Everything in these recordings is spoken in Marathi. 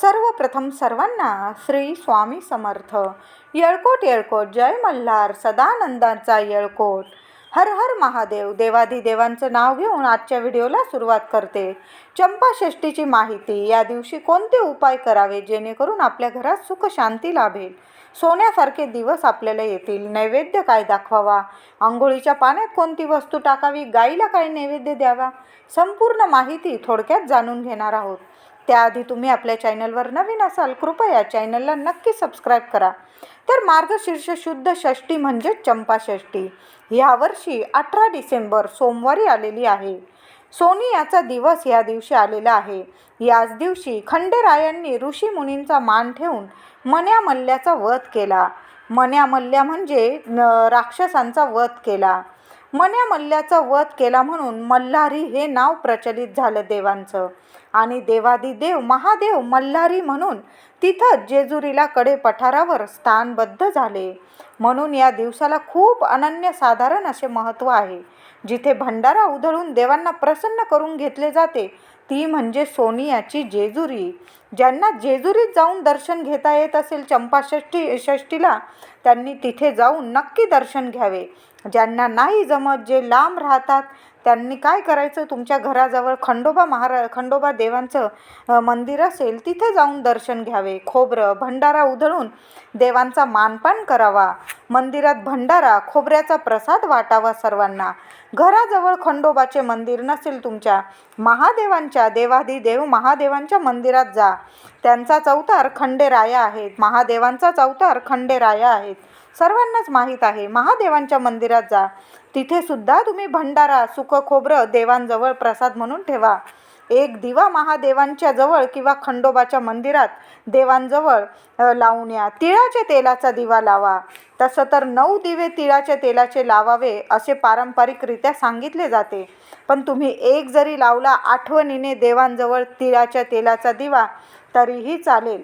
सर्वप्रथम सर्वांना श्री स्वामी समर्थ. येळकोट येळकोट जय मल्हार सदानंदांचा येळकोट. हर हर महादेव देवाधिदेवांचं नाव घेऊन आजच्या व्हिडिओला सुरुवात करते. चंपाषष्टीची माहिती या दिवशी कोणते उपाय करावे जेणेकरून आपल्या घरात सुख शांती लाभेल? सोन्यासारखे दिवस आपल्याला येतील नैवेद्य काय दाखवावा? आंघोळीच्या पाण्यात कोणती वस्तू टाकावी? गाईला काय नैवेद्य द्यावा? संपूर्ण माहिती थोडक्यात जाणून घेणार आहोत. त्याआधी तुम्ही आपल्या चॅनलवर नवीन असाल कृपया चॅनलला नक्की सबस्क्राईब करा. तर मार्गशीर्ष शुद्ध षष्टी म्हणजेच चंपा ह्यावर्षी अठरा डिसेंबर सोमवारी आलेली आहे. सोनी याचा दिवस या दिवशी आलेला आहे. याच दिवशी खंडेरायांनी ऋषीमुनींचा मान ठेवून मन्या मल्ल्याचा वध केला. मन्या मल्ल्या म्हणजे न- राक्षसांचा वध केला. मन्या मल्ल्याचा वध केला म्हणून मल्हारी हे नाव प्रचलित झालं देवांचं. आणि देवादिदेव महादेव मल्हारी म्हणून तिथं जेजुरीला कडे पठारावर स्थानबद्ध झाले. म्हणून या दिवसाला खूप अनन्यसाधारण असे महत्त्व आहे. जिथे भंडारा उधळून देवांना प्रसन्न करून घेतले जाते ती म्हणजे सोनियाची जेजुरी. ज्यांना जेजुरीत जाऊन दर्शन घेता येत असेल चंपाषष्ठी षष्टीला त्यांनी तिथे जाऊन नक्की दर्शन घ्यावे. ज्यांना नाही जमत जे लांब राहतात त्यांनी काय करायचं? तुमच्या घराजवळ खंडोबा महारा खंडोबा देवांचं मंदिर असेल तिथे जाऊन दर्शन घ्यावे. खोबरं भंडारा उधळून देवांचा मानपान करावा. मंदिरात भंडारा खोबऱ्याचा प्रसाद वाटावा सर्वांना. घराजवळ खंडोबाचे मंदिर नसेल तुमच्या महादेवांच्या देवाधिदेव महादेवांच्या मंदिरात जा. त्यांचा चौतार खंडेराया आहेत. महादेवांचाच अवतार खंडेराया आहेत. सर्वांनाच माहीत आहे. महादेवांच्या मंदिरात जा. तिथे सुद्धा तुम्ही भंडारा सुख खोबरं देवांजवळ प्रसाद म्हणून ठेवा. एक दिवा महादेवांच्या जवळ किंवा खंडोबाच्या मंदिरात देवांजवळ लावून या. तिळाच्या तेलाचा दिवा लावा. तसं तर नऊ दिवे तिळाच्या तेलाचे लावावे असे पारंपरिकरित्या सांगितले जाते. पण तुम्ही एक जरी लावला आठवणीने देवांजवळ तिळाच्या तेलाचा दिवा तरीही चालेल.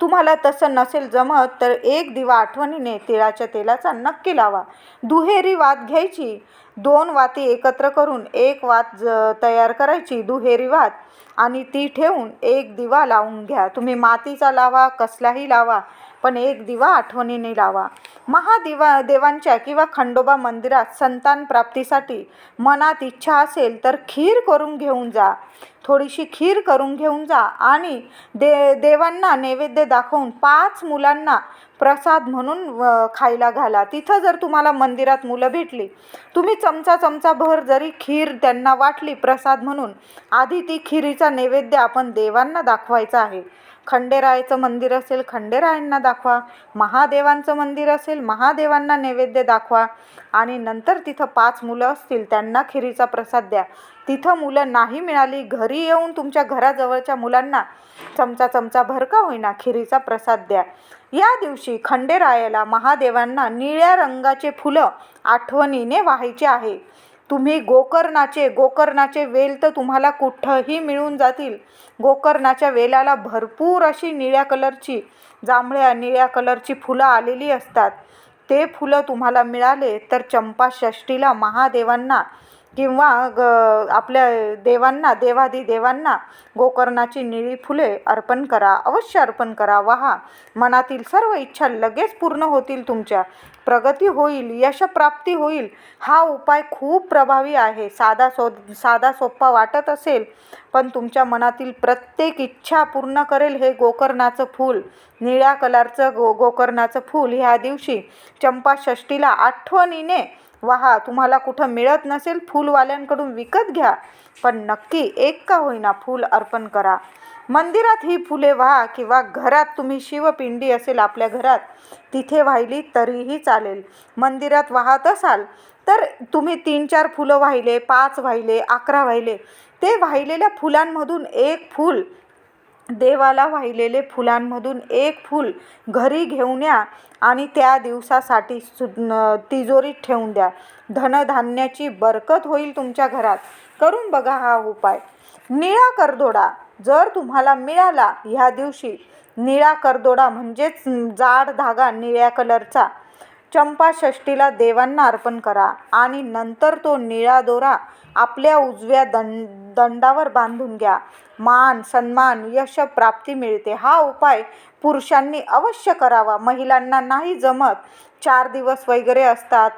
तुम्हाला तसं नसेल जमत तर एक दिवा आठवणीने तिळाच्या तेलाचा नक्की लावा. दुहेरी वात घ्यायची. दोन वाती एकत्र करून एक वात ज तयार करायची दुहेरी वात. आणि ती ठेवून एक दिवा लावून घ्या. तुम्ही मातीचा लावा कसलाही लावा पण एक दिवा आठवणीने लावा. महादिवा देवांच्या किंवा खंडोबा मंदिरात संतान प्राप्तीसाठी मनात इच्छा असेल तर खीर करून घेऊन जा. थोडीशी खीर करून घेऊन जा आणि दे देवांना नैवेद्य दाखवून पाच मुलांना प्रसाद म्हणून खायला घाला. तिथं जर तुम्हाला मंदिरात मुलं भेटली तुम्ही चमचा चमचा भर जरी खीर त्यांना वाटली प्रसाद म्हणून आधी ती खिरीचा नैवेद्य आपण देवांना दाखवायचा आहे. खंडेरायाचं मंदिर असेल खंडेरायांना दाखवा. महादेवांचं मंदिर असेल महादेवांना नैवेद्य दाखवा. आणि नंतर तिथं पाच मुलं असतील त्यांना खिरीचा प्रसाद द्या. तिथं मुलं नाही मिळाली घरी येऊन तुमच्या घराजवळच्या मुलांना चमचा चमचा भर का होईना खिरीचा प्रसाद द्या. या दिवशी खंडेरायाला महादेवांना निळ्या रंगाचे फुलं आठवणीने व्हायचे आहे. तुम्ही गोकर्णाचे गोकर्णाचे वेल तर तुम्हाला कुठंही मिळून जातील. गोकर्णाच्या वेलाला भरपूर अशी निळ्या कलरची जांभळ्या निळ्या कलरची फुलं आलेली असतात. ते फुलं तुम्हाला मिळाले तर चंपाषष्ठीला महादेवांना किंवा ग आपल्या देवांना देवादी देवांना गोकर्णाची निळी फुले अर्पण करा अवश्य अर्पण करा वहा. मनातील सर्व इच्छा लगेच पूर्ण होतील तुमच्या. प्रगती होईल यशप्राप्ती होईल. हा उपाय खूप प्रभावी आहे. साधा सो साधा सोप्पा वाटत असेल पण तुमच्या मनातील प्रत्येक इच्छा पूर्ण करेल हे गोकर्णाचं फूल. निळ्या कलरचं गो गोकर्णाचं फूल ह्या दिवशी चंपाषष्ठीला आठवणीने वाहा तुम्हाला कुठं मिळत नसेल फूलवाल्यांकडून विकत घ्या. पण नक्की एक का होईना फूल अर्पण करा. मंदिरात ही फुले व्हा किंवा घरात तुम्ही शिवपिंडी असेल आपल्या घरात तिथे वाहिली तरीही चालेल. मंदिरात वाहत असाल तर तुम्ही तीन चार फुलं वाहिले पाच वाहिले अकरा वाहिले ते वाहिलेल्या फुलांमधून एक फूल देवाला वाहिलेले फुलांमधून एक फूल घरी घेऊन या आणि त्या दिवसासाठी सु तिजोरीत ठेवून द्या. धनधान्याची बरकत होईल तुमच्या घरात. करून बघा हा उपाय. निळा करदोडा जर तुम्हाला मिळाला ह्या दिवशी निळा करदोडा म्हणजेच जाड धागा निळ्या कलरचा चंपाषष्टीला देवांना अर्पण करा आणि नंतर तो निळा दोरा आपल्या उजव्या दंड दंडावर बांधून घ्या. मान सन्मान यश प्राप्ती मिळते. हा उपाय पुरुषांनी अवश्य करावा. महिलांना नाही जमत. चार दिवस वगैरे असतात.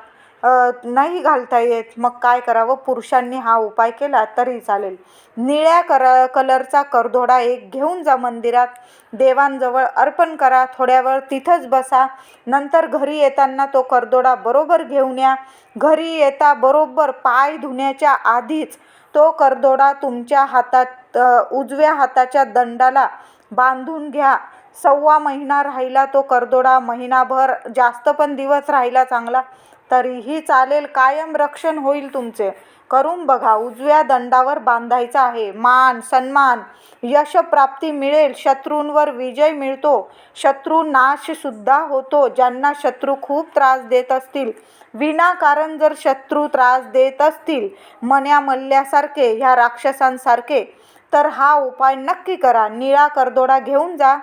नाही घालता येत. मग काय करावं? पुरुषांनी हा उपाय केला तरी चालेल. निळ्या कर कलरचा करदोडा एक घेऊन जा मंदिरात. देवांजवळ अर्पण करा. थोड्या वेळ तिथंच बसा. नंतर घरी येताना तो करदोडा बरोबर घेऊन या. घरी येता बरोबर पाय धुण्याच्या आधीच तो करदोडा तुमच्या हातात उजव्या हाताच्या दंडाला बांधून घ्या. सव्वा महिना राहिला तो करदोडा महिनाभर जास्त पण दिवस राहिला चांगला. तरीही चालेल कायम रक्षण होईल तुमचे. करून बघा उजव्या दंडावर बांधायचा आहे. मान सन्मान यशप्राप्ती मिळेल शत्रूंवर विजय मिळतो. शत्रू नाशसुद्धा होतो ज्यांना शत्रू खूप त्रास देत असतील. विनाकारण जर शत्रू त्रास देत असतील मन्या मल्ल्यासारखे ह्या राक्षसांसारखे तर हा उपाय नक्की करा. निळा करदोडा घेऊन जा.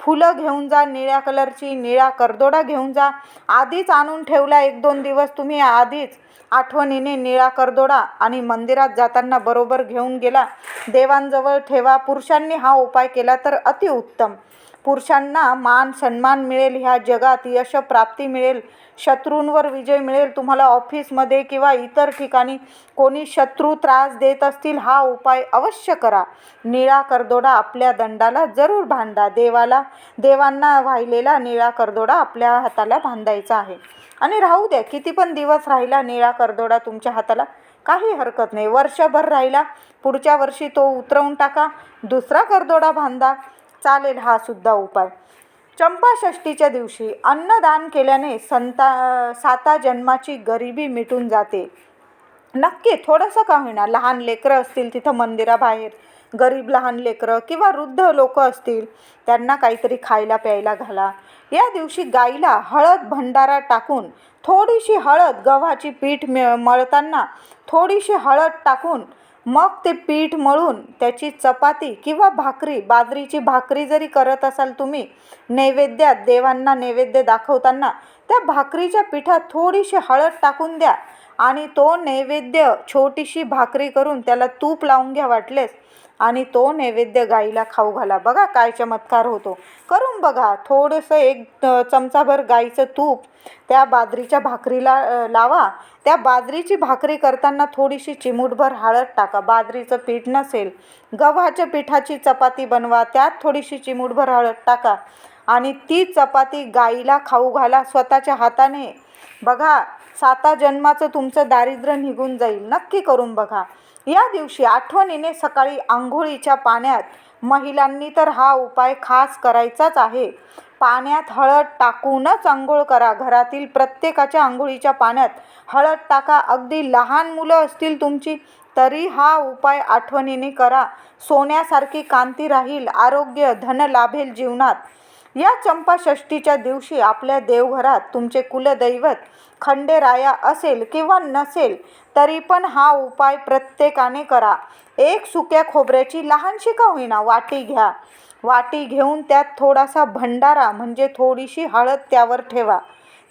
फुलं घेऊन जा निळ्या कलरची निळा करदोडा घेऊन जा. आधीच आणून ठेवला एक दोन दिवस तुम्ही आधीच आठवणीने निळा करदोडा आणि मंदिरात जाताना बरोबर घेऊन गेला. देवांजवळ ठेवा पुरुषांनी हा उपाय केला तर अतिउत्तम. पुरुषांना मान सन्मान मिळेल ह्या जगात यश प्राप्ती मिळेल. शत्रूंवर विजय मिळेल तुम्हाला ऑफिसमध्ये किंवा इतर ठिकाणी कोणी शत्रू त्रास देत असतील हा उपाय अवश्य करा. निळा करदोडा आपल्या दंडाला जरूर बांधा देवाला देवांना वाहिलेला निळा करदोडा आपल्या हाताला बांधायचा आहे. आणि राहू द्या किती पण दिवस राहिला निळा करदोडा तुमच्या हाताला काही हरकत नाही. वर्षभर राहिला पुढच्या वर्षी तो उतरवून टाका. दुसरा करदोडा बांधा. चालेल हा सुद्धा उपाय. चंपाषष्टीच्या दिवशी अन्नदान केल्याने संता साता जन्माची गरिबी मिटून जाते. नक्की थोडंसं का होईना लहान लेकरं असतील तिथं मंदिराबाहेर गरीब लहान लेकरं किंवा वृद्ध लोक असतील त्यांना काहीतरी खायला प्यायला घाला. या दिवशी गाईला हळद भंडारा टाकून थोडीशी हळद गव्हाची पीठ मिळ मळताना थोडीशी हळद टाकून मग ते पीठ मळून त्याची चपाती किंवा भाकरी बाजरीची भाकरी जरी करत असाल तुम्ही नैवेद्यात देवांना नैवेद्य दाखवताना त्या भाकरीच्या पिठात थोडीशी हळद टाकून द्या आणि तो नैवेद्य छोटीशी भाकरी करून त्याला तूप लावून घ्या वाटलेस. आणि तो नैवेद्य गाईला खाऊ घाला. बघा काय चमत्कार होतो. करून बघा. थोडंसं एक चमचाभर गाईचं तूप त्या बाजरीच्या भाकरीला लावा. त्या बाजरीची भाकरी करताना थोडीशी चिमूटभर हळद टाका. बाजरीचं पीठ नसेल गव्हाच्या पिठाची चपाती बनवा. त्यात थोडीशी चिमूटभर हळद टाका. आणि ती चपाती गाईला खाऊ घाला स्वतःच्या हाताने. बघा साता जन्माचं तुमचं दारिद्र्य निघून जाईल. नक्की करून बघा. या दिवशी आठवणीने सकाळी आंघोळीच्या पाण्यात महिलांनी तर हा उपाय खास करायचाच आहे. पाण्यात हळद टाकूनच आंघोळ करा. घरातील प्रत्येकाच्या आंघोळीच्या पाण्यात हळद टाका. अगदी लहान मुलं असतील तुमची तरी हा उपाय आठवणीने करा. सोन्यासारखी कांती राहील. आरोग्य धन लाभेल जीवनात. या चंपाषष्टीच्या दिवशी आपल्या देवघरात तुमचे कुलदैवत खंडेराया असेल किंवा नसेल तरी पण हा उपाय प्रत्येकाने करा. एक सुक्या खोबऱ्याची लहानशी का होईना वाटी घ्या. वाटी घेऊन त्यात थोडासा भंडारा म्हणजे थोडीशी हळद त्यावर ठेवा.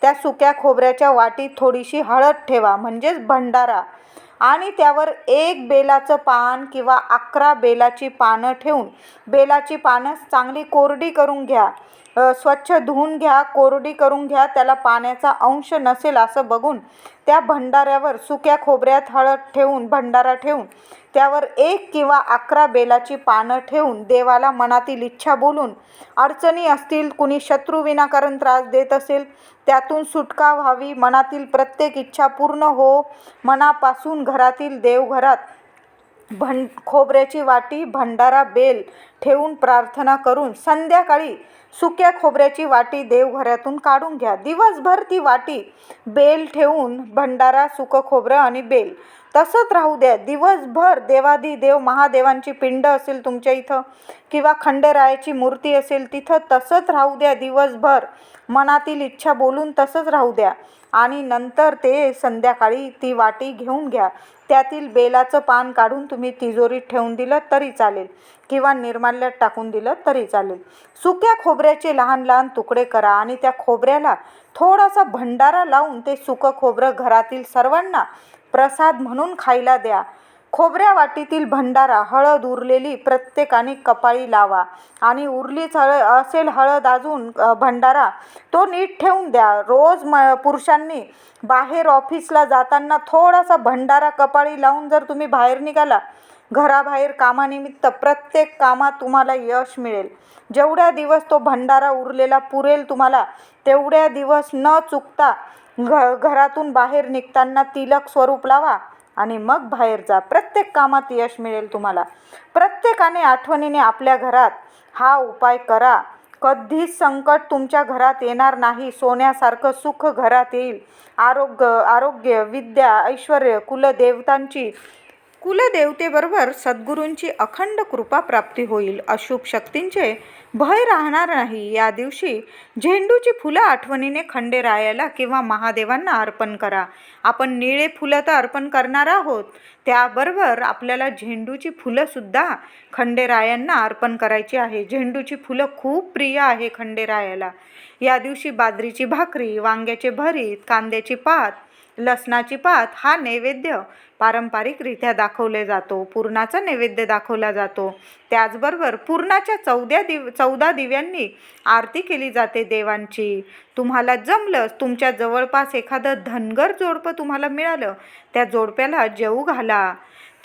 त्या सुक्या खोबऱ्याच्या वाटीत थोडीशी हळद ठेवा म्हणजेच भंडारा. आणि त्यावर एक बेलाचं पान किंवा अकरा बेलाची पानं ठेवून बेलाची पानं चांगली कोरडी करून घ्या. स्वच्छ धुवून घ्या कोरडी करून घ्या त्याला पाण्याचा अंश नसेल असं बघून त्या भंडाऱ्यावर सुक्या खोबऱ्यात हळद ठेवून भंडारा ठेवून त्यावर एक किंवा अकरा बेलाची पानं ठेवून देवाला मनातील इच्छा बोलून अडचणी असतील कुणी शत्रू विनाकारण त्रास देत असेल त्यातून सुटका व्हावी. मनातील प्रत्येक इच्छा पूर्ण हो. मनापासून घरातील देवघरात भं खोबऱ्याची वाटी भंडारा बेल ठेवून प्रार्थना करून संध्याकाळी सुक्या खोबऱ्याची वाटी देवघरातून काढून घ्या. दिवसभर ती वाटी बेल ठेवून भंडारा सुकं खोबरं आणि बेल. तसंच राहू द्या. दिवसभर देवादी देव महादेवांची पिंड असेल तुमच्या इथं किंवा खंडेरायाची मूर्ती असेल तिथं तसंच राहू द्या. दिवसभर मनातील इच्छा बोलून तसंच राहू द्या. आणि नंतर ते संध्याकाळी ती वाटी घेऊन घ्या. त्यातील बेलाचं पान काढून तुम्ही तिजोरीत ठेवून दिलं तरी चालेल किंवा निर्माल्यात टाकून दिलं तरी चालेल. सुक्या खोबऱ्याचे लहान लहान तुकडे करा आणि त्या खोबऱ्याला थोडासा भंडारा लावून ते सुकं खोबरं घरातील सर्वांना प्रसाद म्हणून खायला द्या. खोबऱ्या वाटीतील भंडारा हळद उरलेली प्रत्येकाने कपाळी लावा आणि उरलीच हळद असेल हळद अजून भंडारा तो नीट ठेवून द्या. रोज म पुरुषांनी बाहेर ऑफिसला जाताना थोडासा भंडारा कपाळी लावून जर तुम्ही बाहेर निघाला घराबाहेर कामानिमित्त प्रत्येक कामात तुम्हाला यश मिळेल. जेवढ्या दिवस तो भंडारा उरलेला पुरेल तुम्हाला तेवढ्या दिवस न चुकता घ घरातून बाहेर निघताना तिलक स्वरूप लावा. आणि मग बाहेर जा. प्रत्येक कामात यश मिळेल तुम्हाला. प्रत्येकाने आठवणीने आपल्या घरात हा उपाय करा. कधीच संकट तुमच्या घरात येणार नाही. सोन्यासारखं सुख घरात येईल. आरोग्य आरोग्य विद्या ऐश्वर कुलदेवतांची कुलदेवतेबरोबर सद्गुरूंची अखंड कृपा प्राप्ती होईल अशुभ शक्तींचे भय राहणार नाही. या दिवशी झेंडूची फुलं आठवणीने खंडेरायाला किंवा महादेवांना अर्पण करा. आपण निळे फुलं तर अर्पण करणार आहोत. त्याबरोबर आपल्याला झेंडूची फुलंसुद्धा खंडेरायांना अर्पण करायची आहे. झेंडूची फुलं खूप प्रिय आहे खंडेरायाला या दिवशी बाजरीची भाकरी वांग्याचे भरीत कांद्याची पात लसणाची पात हा नैवेद्य पारंपरिकरित्या दाखवले जातो. पुरणाचा नैवेद्य दाखवला जातो. त्याचबरोबर पुरणाच्या चौद्या दिव चौदा दिव्यांनी आरती केली जाते देवांची. तुम्हाला जमलं तुमच्या जवळपास एखादं धनगर जोडपं तुम्हाला मिळालं त्या जोडप्याला जेऊ घाला.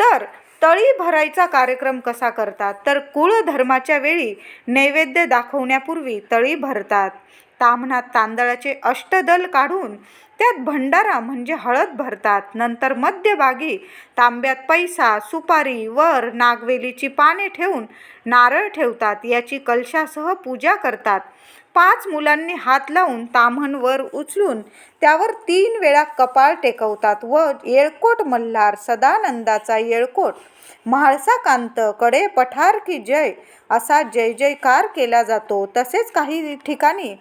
तर तळी भरायचा कार्यक्रम कसा करतात? तर कुळधर्माच्या वेळी नैवेद्य दाखवण्यापूर्वी तळी भरतात. ताम्हणात तांदळाचे अष्टदल काढून त्यात भंडारा म्हणजे हळद भरतात. नंतर मध्यभागी तांब्यात पैसा सुपारी वर नागवेलीची पाने ठेवून नारळ ठेवतात. याची कलशासह पूजा करतात. पाच मुलांनी हात लावून ताम्हण वर उचलून त्यावर तीन वेळा कपाळ टेकवतात व येळकोट मल्हार सदानंदाचा येळकोट. म्हाळसा कांत कडे पठार की जय असा जय जयकार केला जातो. तसेच काही ठिकाणी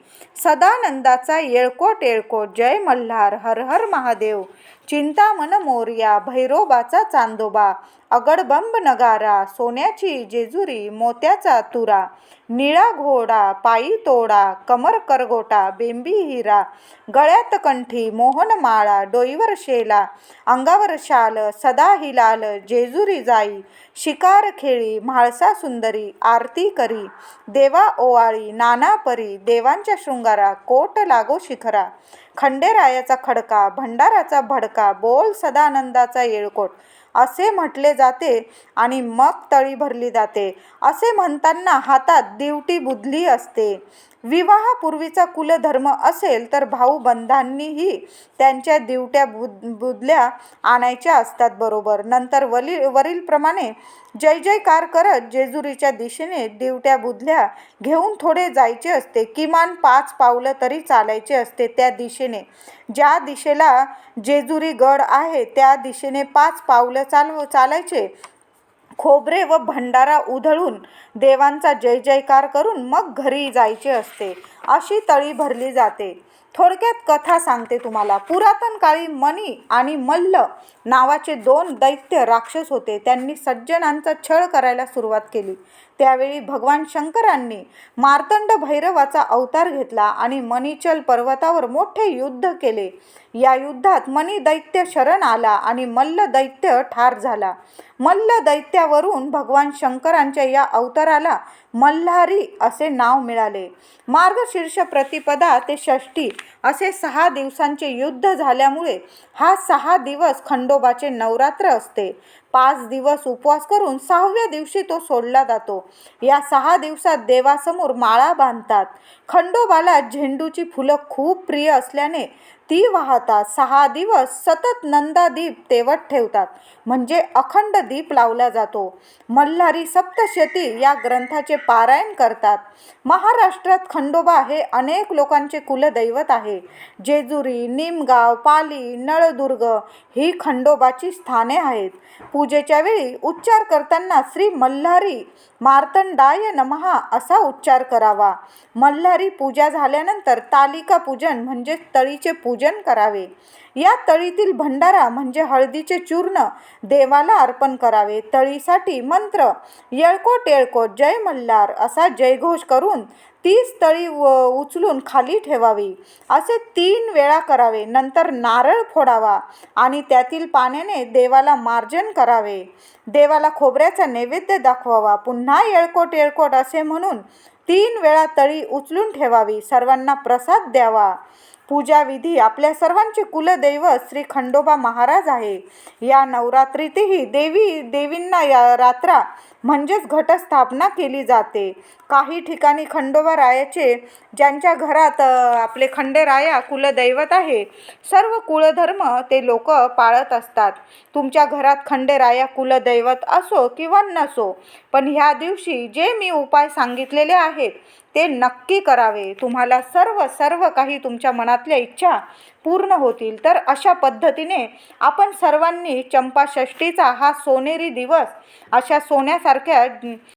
सदानंदाचा येळकोट येळकोट जय मल्हार हर हर महादेव चिंतामन मोर्या भैरोबाचा चांदोबा अगडबंब नगारा सोन्याची जेजुरी मोत्याचा तुरा निळा घोडा पायी तोडा कमर करगोटा बेंबी हिरा गळ्यात कंठी मोहनमाळा डोईवर शेला अंगावर शाल सदा हिलाल जेजुरी जाई शिकार खेळी म्हाळसा सुंदरी आरती करी देवा ओवाळी नाना परी देवांच्या शृंगारा कोट लागो शिखरा खंडेरायाचा खडका भंडाराचा भडका बोल सदानंदाचा येळकोट. असे म्हटले जाते आणि मग तळी भरली जाते. असे म्हणताना हातात दिवटी बुधली असते. विवाहापूर्वीचा कुलधर्म असेल तर भाऊ बंधांनीही त्यांच्या दिवट्या बुद बुदल्या आणायच्या असतात बरोबर. नंतर वली वरीलप्रमाणे जय जयकार करत जेजुरीच्या दिशेने दिवट्या बुधल्या घेऊन थोडे जायचे असते. किमान पाच पावलं तरी चालायचे असते त्या दिशेने. ज्या दिशेला जेजुरी गड आहे त्या दिशेने पाच पावलं चालव चालायचे. खोबरे व भंडारा उधळून देवांचा जय जयकार करून मग घरी जायचे असते. अशी तळी भरली जाते. थोडक्यात कथा सांगते तुम्हाला. पुरातन काळी मणी आणि मल्ल नावाचे दोन दैत्य राक्षस होते. त्यांनी सज्जनांचा छळ करायला सुरुवात केली. त्यावेळी भगवान शंकरांनी मार्तंड भैरवाचा अवतार घेतला आणि मणिचल पर्वतावर मोठे युद्ध केले. या युद्धात मणी दैत्य शरण आला आणि मल्ल दैत्य ठार झाला. मल्ल दैत्यावरून भगवान शंकरांच्या या अवताराला मल्हारी असे नाव मिळाले. मार्गशीर्ष प्रतिपदा ते षष्टी असे सहा दिवसांचे युद्ध झाल्यामुळे हा सहा दिवस खंडोबाचे नवरात्र असते. पाच दिवस उपवास करून सहाव्या दिवशी तो सोडला जातो. या सहा दिवसात देवासमोर माळा बांधतात. खंडोबाला झेंडूची फुलं खूप प्रिय असल्याने ती वाहतात. सहा दिवस सतत नंदादीप तेवत ठेवतात. म्हणजे अखंड दीप लावला जातो. मल्हारी सप्तशती या ग्रंथाचे पारायण करतात. महाराष्ट्रात खंडोबा हे अनेक लोकांचे कुलदैवत आहे. जेजुरी निमगाव पाली नळदुर्ग ही खंडोबाची स्थाने आहेत. पूजेच्या वेळी उच्चार करताना श्री मल्हारी मार्तंडाय नमहा असा उच्चार करावा. मल्हारी पूजा झाल्यानंतर तालिका पूजन म्हणजे तळीचे पूजन करावे. या तळीतील भंडारा म्हणजे हळदीचे चूर्ण देवाला अर्पण करावे. तळीसाठी मंत्र येळकोट येळकोट जय मल्हार असा जयघोष करून तीच तळी व उचलून खाली ठेवावी. असे तीन वेळा करावे. नंतर नारळ फोडावा आणि त्यातील पाण्याने देवाला मार्जन करावे. देवाला खोबऱ्याचा नैवेद्य दाखवावा. पुन्हा येळकोट येळकोट असे म्हणून तीन वेळा तळी उचलून ठेवावी. सर्वांना प्रसाद द्यावा. पूजाविधी आपल्या सर्वांचे कुलदैवत श्री खंडोबा महाराज आहे. या नवरात्रीतही देवी देवींना या रात्रा म्हणजेच घटस्थापना केली जाते. काही ठिकाणी खंडोबा रायाचे ज्यांच्या घरात आपले खंडेराया कुलदैवत आहे सर्व कुळधर्म ते लोक पाळत असतात. तुमच्या घरात खंडेराया कुलदैवत असो किंवा नसो पण ह्या दिवशी जे मी उपाय सांगितलेले आहेत ते नक्की करावे. तुम्हाला सर्व सर्व काही तुमच्या मनातल्या इच्छा पूर्ण होतील. तर अशा पद्धतीने आपण सर्वांनी चंपाषष्ठीचा हा सोनेरी दिवस अशा सोन्यासारख्या